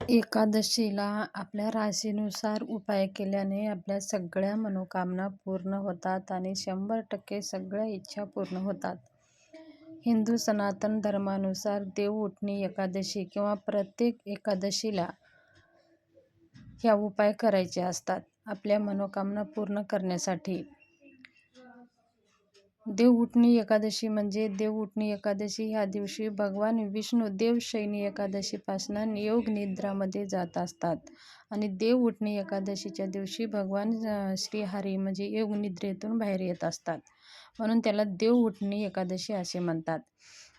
एकादशीला आपल्या राशीनुसार उपाय केल्याने आपल्या सगळ्या मनोकामना पूर्ण होतात आणि शंभर टक्के सगळ्या इच्छा पूर्ण होतात. हिंदू सनातन धर्मानुसार देवउठणी एकादशी किंवा प्रत्येक एकादशीला ह्या उपाय करायचे असतात आपल्या मनोकामना पूर्ण करण्यासाठी. देवउठणी एकादशी म्हणजे देवउठणी एकादशी ह्या दिवशी भगवान विष्णू देवशयनी एकादशीपासनं योगनिद्रामध्ये जात असतात आणि देवउठणी एकादशीच्या दिवशी भगवान श्रीहरी म्हणजे योगनिद्रेतून बाहेर येत असतात. म्हणून त्याला देवउठणी एकादशी असे म्हणतात.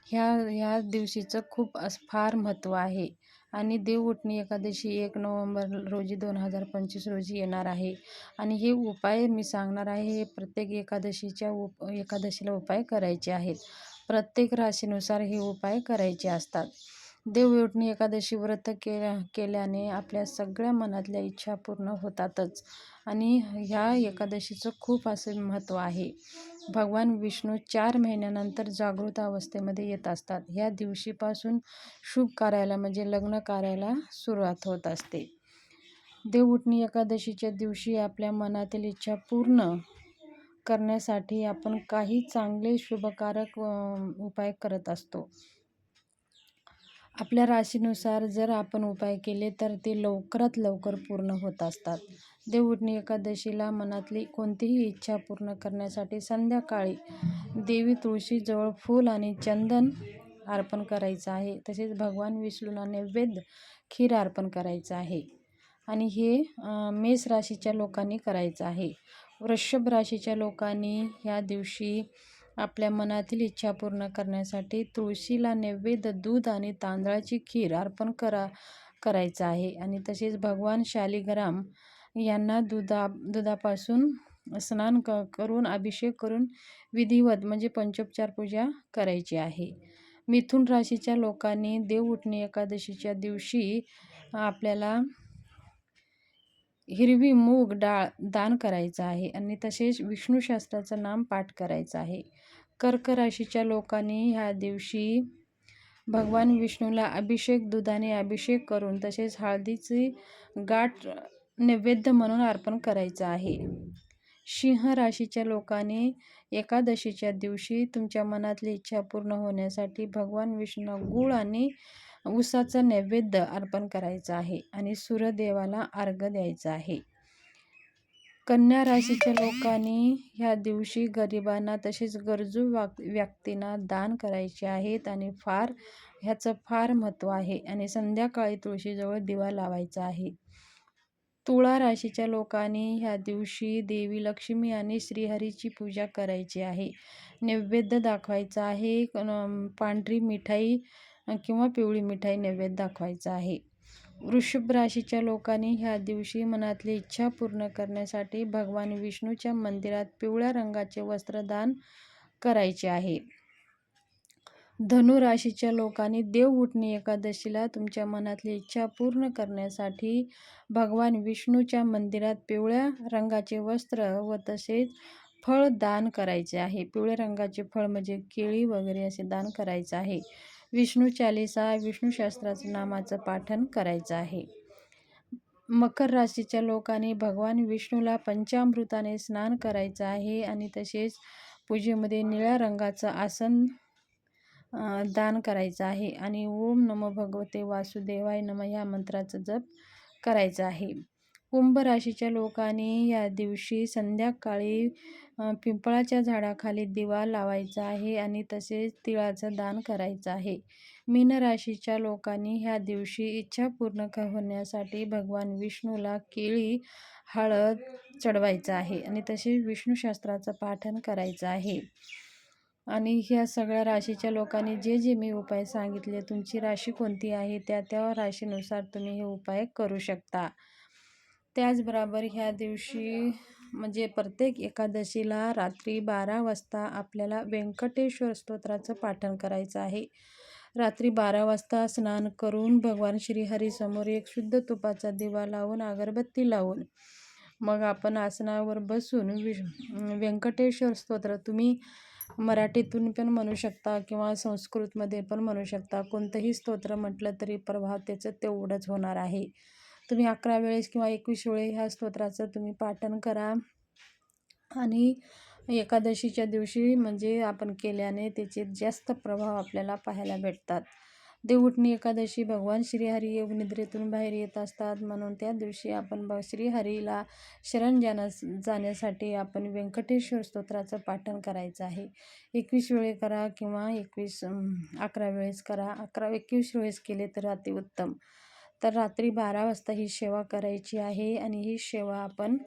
ह्या ह्या दिवशीचं खूप असं फार महत्त्व आहे आणि देवउठणी एकादशी एक नोव्हेंबर रोजी दोन हजार पंचवीस रोजी येणार आहे आणि हे उपाय मी सांगणार आहे हे प्रत्येक एकादशीच्या उप एकादशीला उपाय करायचे आहेत. प्रत्येक राशीनुसार हे उपाय करायचे असतात. देवउठणी एकादशी व्रत के केल्याने आपल्या सगळ्या मनातल्या इच्छा पूर्ण होतातच आणि ह्या एकादशीचं खूप असं महत्त्व आहे. भगवान विष्णू चार महिन्यानंतर जागृत अवस्थेमध्ये येत असतात. ह्या दिवशीपासून शुभ कार्याला म्हणजे लग्न कार्याला सुरुवात होत असते. देवउठणी एकादशीच्या दिवशी आपल्या मनातील इच्छा पूर्ण करण्यासाठी आपण काही चांगले शुभकारक उपाय करत असतो. आपल्या राशीनुसार जर आपण उपाय केले तर ते लवकरात लवकर पूर्ण होत असतात. देवउठणी एकादशीला मनातली कोणतीही इच्छा पूर्ण करण्यासाठी संध्याकाळी देवी तुळशीजवळ फूल आणि चंदन अर्पण करायचं आहे. तसेच भगवान विष्णूला नैवेद्य खीर अर्पण करायचं आहे आणि हे मेष राशीच्या लोकांनी करायचं आहे. वृषभ राशीच्या लोकांनी ह्या दिवशी आपल्या मनातील इच्छा पूर्ण करण्यासाठी तुळशीला नैवेद्य दूध आणि तांदळाची खीर अर्पण करा करायचं आहे आणि तसेच भगवान शालिग्राम यांना दुधा दुधापासून स्नान क करून अभिषेक करून विधिवत म्हणजे पंचोपचार पूजा करायची आहे. मिथुन राशीच्या लोकांनी देवउठणी एकादशीच्या दिवशी आपल्याला हिरवी मूग डाळ दान करायचं आहे आणि तसेच विष्णूशास्त्राचं नाम पाठ करायचं आहे. कर्क राशीच्या लोकांनी ह्या दिवशी भगवान विष्णूला अभिषेक दुधाने अभिषेक करून तसेच हळदीची गाठ नैवेद्य म्हणून अर्पण करायचं आहे. सिंह राशीच्या लोकांनी एकादशीच्या दिवशी तुमच्या मनातली इच्छा पूर्ण होण्यासाठी भगवान विष्णू गूळ आणि उसाचं नैवेद्य अर्पण करायचा आहे आणि सूर्यदेवाला अर्घ द्यायचं आहे. कन्या राशीच्या लोकांनी ह्या दिवशी गरिबांना तसेच गरजू व्यक्तींना दान करायचे आहेत आणि फार ह्याचं फार महत्त्व आहे आणि संध्याकाळी तुळशीजवळ दिवा लावायचा आहे. तुळा राशीच्या लोकांनी ह्या दिवशी देवी लक्ष्मी आणि श्रीहरीची पूजा करायची आहे. नैवेद्य दाखवायचा आहे. पांढरी मिठाई किंवा पिवळी मिठाई नैवेद्य दाखवायचा आहे. वृषभ राशीच्या लोकांनी ह्या दिवशी मनातली इच्छा पूर्ण करण्यासाठी भगवान विष्णूच्या मंदिरात पिवळ्या रंगाचे वस्त्र दान करायचे आहे. धनु राशीच्या लोकांनी देवउठणी एकादशीला तुमच्या मनातली इच्छा पूर्ण करण्यासाठी भगवान विष्णूच्या मंदिरात पिवळ्या रंगाचे वस्त्र व तसेच फळ दान करायचे आहे. पिवळ्या रंगाचे फळ म्हणजे केळी वगैरे असे दान करायचे आहे. विष्णू चालीसा विष्णूशास्त्राचं नामाचं पाठन करायचं आहे. मकर राशीच्या लोकांनी भगवान विष्णूला पंचामृताने स्नान करायचं आहे आणि तसेच पूजेमध्ये निळ्या रंगाचं आसन दान करायचं आहे आणि ओम नमो भगवते वासुदेवाय नमः ह्या मंत्राचा जप करायचा आहे. कुंभ राशीच्या लोकांनी या दिवशी संध्याकाळी पिंपळाच्या झाडाखाली दिवा लावायचा आहे आणि तसेच तिळाचं दान करायचं आहे. मीन राशीच्या लोकांनी ह्या दिवशी इच्छा पूर्ण होण्यासाठी भगवान विष्णूला केळी, हळद चढवायचं आहे आणि तसेच विष्णूशास्त्राचं पाठन करायचं आहे. आणि ह्या सगळ्या राशीच्या लोकांनी जे जे मी उपाय सांगितले तुमची राशी कोणती आहे त्या त्या राशीनुसार तुम्ही हे उपाय करू शकता. त्याचबरोबर ह्या दिवशी म्हणजे प्रत्येक एकादशीला रात्री बारा वाजता आपल्याला व्यंकटेश्वर स्तोत्राचं पाठण करायचं आहे. रात्री बारा वाजता स्नान करून भगवान श्रीहरीसमोर एक शुद्ध तुपाचा दिवा लावून अगरबत्ती लावून मग आपण आसनावर बसून व्यंकटेश्वर स्तोत्र तुम्ही मराठीतून पण म्हणू शकता किंवा संस्कृतमध्ये पण म्हणू शकता कोणतंही स्तोत्र म्हटलं तरी प्रभाव त्याचं तेवढंच होणार आहे तुम्ही अकरा वेळेस किंवा एकवीस वेळे ह्या स्तोत्राचं तुम्ही पाठन करा. आणि एकादशीच्या दिवशी म्हणजे आपण केल्याने त्याचे जास्त प्रभाव आपल्याला पाहायला भेटतात. देवउठणी एकादशी भगवान श्रीहरी योग निद्रेतून बाहेर येत असतात. म्हणून त्या दिवशी आपण ब श्रीहरीला शरण जाण्यास जाण्यासाठी आपण व्यंकटेश्वर स्तोत्राचं पाठन करायचं आहे. एकवीस वेळे करा किंवा एकवीस अकरा वेळेस करा. अकरा एकवीस वेळेस केले तर अतिउत्तम. तर रात्री बारा वाजता ही सेवा करायची आहे आणि ही सेवा आपण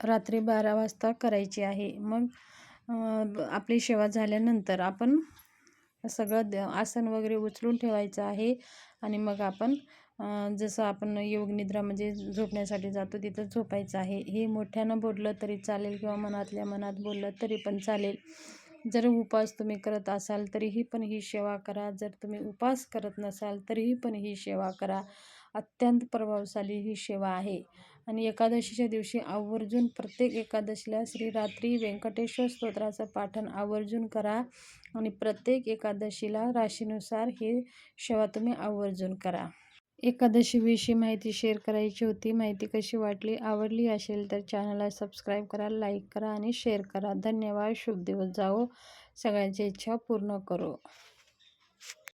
रात्री बारा वाजता करायची आहे. मग आपली सेवा झाल्यानंतर आपण सगळं द आसन वगैरे उचलून ठेवायचं आहे आणि मग आपण जसं आपण योगनिद्रा म्हणजे झोपण्यासाठी जातो तिथं झोपायचं आहे. हे मोठ्यानं बोललं तरी चालेल किंवा मनातल्या मनात बोललं तरी पण चालेल. जर उपास तुम्ही करत असाल तरीही पण ही सेवा करा. जर तुम्ही उपास करत नसाल तरीही पण ही सेवा करा. अत्यंत प्रभावशाली ही सेवा आहे. आणि एकादशीच्या दिवशी आवर्जून प्रत्येक एकादशीला श्रीरात्री व्यंकटेश्वर स्तोत्राचं पाठन आवर्जून करा. आणि प्रत्येक एकादशीला राशीनुसार ही सेवा तुम्ही आवर्जून करा. एकादशीविषयी माहिती शेअर करायची होती. माहिती कशी वाटली आवडली असेल तर चॅनलला सबस्क्राईब करा लाईक करा आणि शेअर करा. धन्यवाद. शुभ दिवस जाओ सगळ्यांची इच्छा पूर्ण करो.